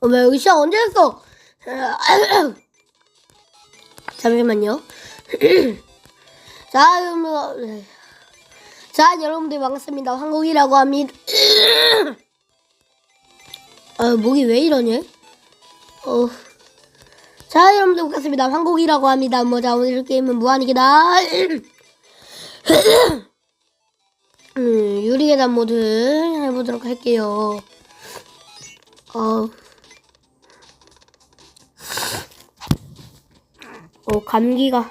어머 여기 시작 언제 했어? 잠시만요. 자 여러분, 자 여러분들 반갑습니다. 한국이라고 합니다. 아 목이 왜 이러니? 어. 자 여러분들 반갑습니다. 한국이라고 합니다. 뭐자 오늘 게임은 무한이기다. 음, 유리계단 모드 해보도록 할게요. 어. 어, 감기가.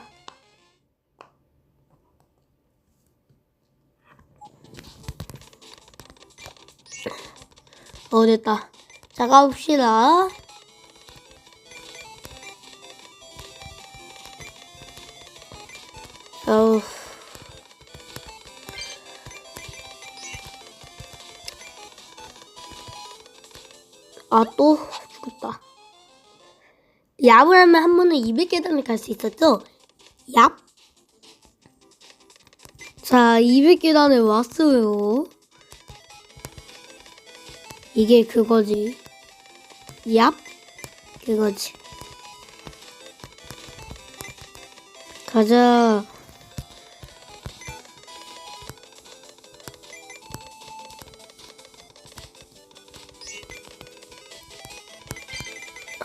어, 됐다. 자, 가봅시다. 아, 또 죽었다. 얍을 하면 한 번에 200계단을 갈 수 있었죠? 얍. 자, 200계단에 왔어요. 이게 그거지. 얍. 그거지. 가자.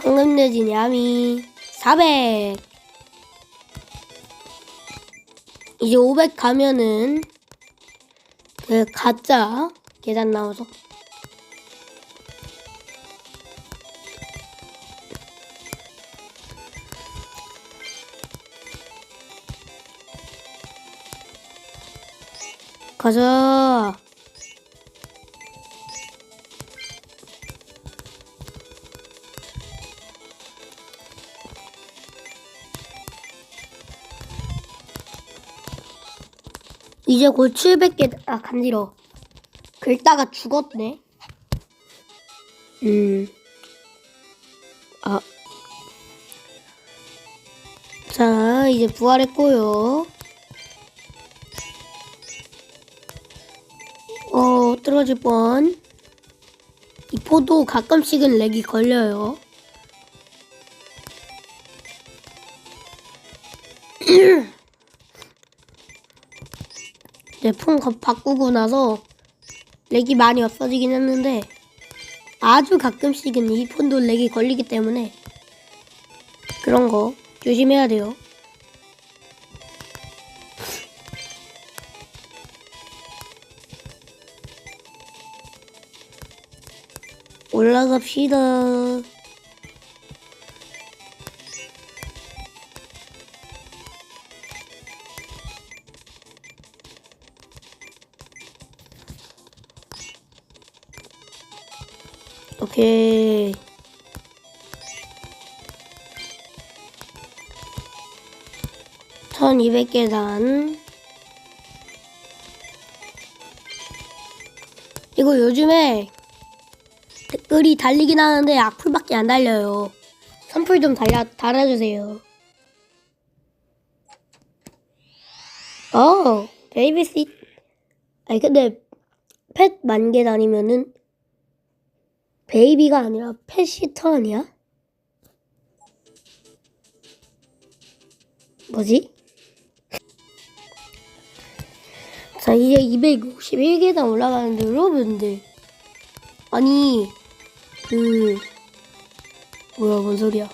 황금 돼지 야미 400 이제 500 가면은 그 가짜 계단 나와서 가자 이제 곧 700개, 아, 간지러. 긁다가 죽었네. 음. 아. 자, 이제 부활했고요. 어, 떨어질 뻔. 이 포도 가끔씩은 렉이 걸려요. 내폰 바꾸고 나서 렉이 많이 없어지긴 했는데 아주 가끔씩은 이 폰도 렉이 걸리기 때문에 그런 거 조심해야 돼요. 올라갑시다. 오케이. 천 이백 계단. 이거 요즘에 댓글이 달리긴 하는데 악플밖에 안 달려요. 선풀 좀 달라, 달아주세요. 어, 베이비시. 아니, 근데 펫 만개 다니면은 베이비가 아니라 펫시터 아니야? 뭐지? 자 이제 251계단 올라가는데 여러분들 아니 그 뭐야 뭔 소리야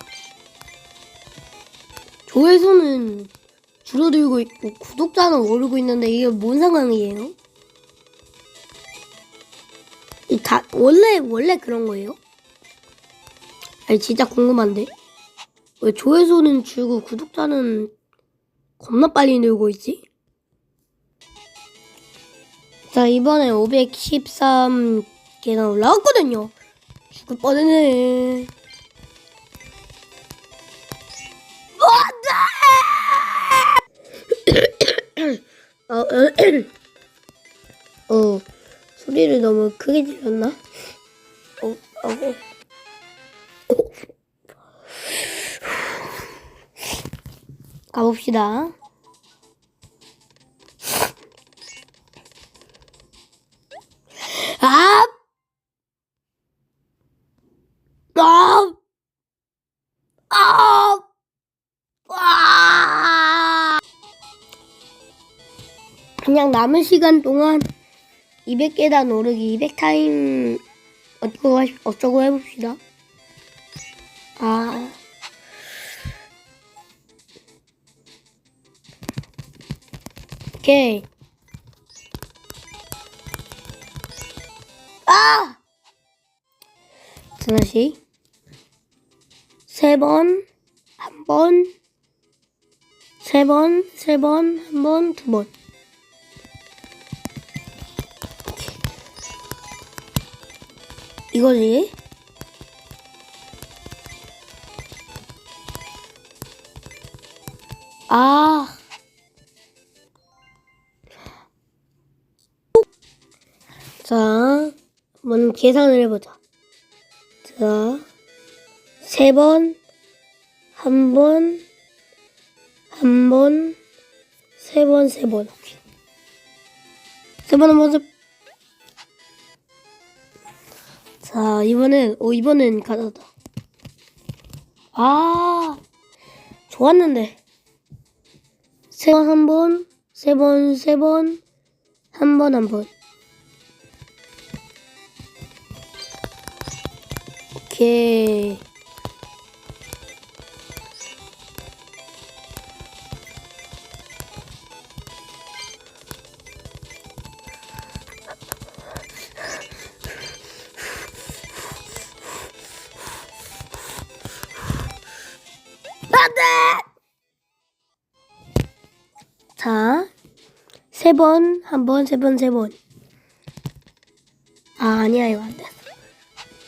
조회수는 줄어들고 있고 구독자는 오르고 있는데 이게 뭔 상황이에요? 다 원래 원래 그런 거예요? 아니 진짜 궁금한데 왜 조회수는 줄고 구독자는 겁나 빨리 늘고 있지? 자 이번에 513개나 올라왔거든요. 죽을 뻔했네. 안돼! 어, 어, 소리를 너무 크게 질렀나? 어, 어, 어. 가봅시다. 아! 아! 아! 아! 그냥 남은 시간 동안 200계단 오르기 200타임 어쩌고, 하- 어쩌고 해봅시다. 아. 오케이. 아! 자, 다시. 세 번, 한 번, 세 번, 세 번, 한 번, 두 번. 이거지. 아. 자, 한번 계산을 해보자. 자, 세 번, 한 번, 한 번, 세 번, 세 번. 오케이. 세 번, 자, 이번엔, 오, 이번엔 가져다. 아, 좋았는데. 세 번, 한 번, 세 번, 세 번, 한 번, 한 번. 오케이. 돼! 자, 세 번, 한 번, 세 번, 세 번. 아, 아니야, 이거 안 돼.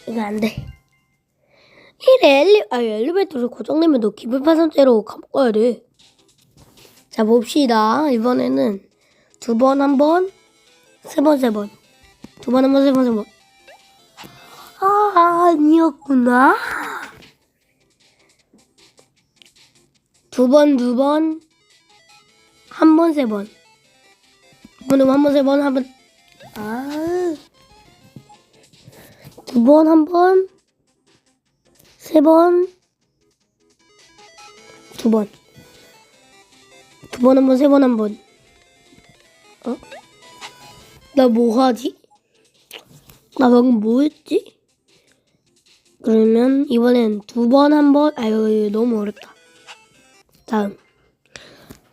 이거 안 돼. 이래, 엘리, 아, 엘리베이터를 고장내면 너 기분 파산죄로 감옥 가야 돼. 자, 봅시다. 이번에는 두 번, 한 번, 세 번, 세 번. 두 번, 한 번, 세 번, 세 번. 아, 아니었구나. 두 번, 두 번, 한 번, 세 번. 두 번, 한 번, 세 번, 한 번. 아. 두 번, 한 번, 세 번, 두 번. 두 번, 한 번, 세 번, 한 번. 어? 나 뭐 하지? 나 방금 뭐 했지? 그러면 이번엔 두 번, 한 번, 아유, 너무 어렵다. 다음.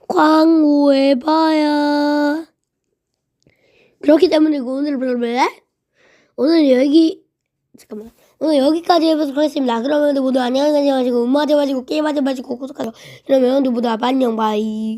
광고해 봐야. 그렇기 때문에 오늘 블블 오늘 여기 잠깐만 오늘 여기까지 해보도록 하겠습니다. 그러면 모두 안녕히 가시고 음악하지 마시고 게임하지 마시고 구독하세요. 그러면 모두 안녕 바이.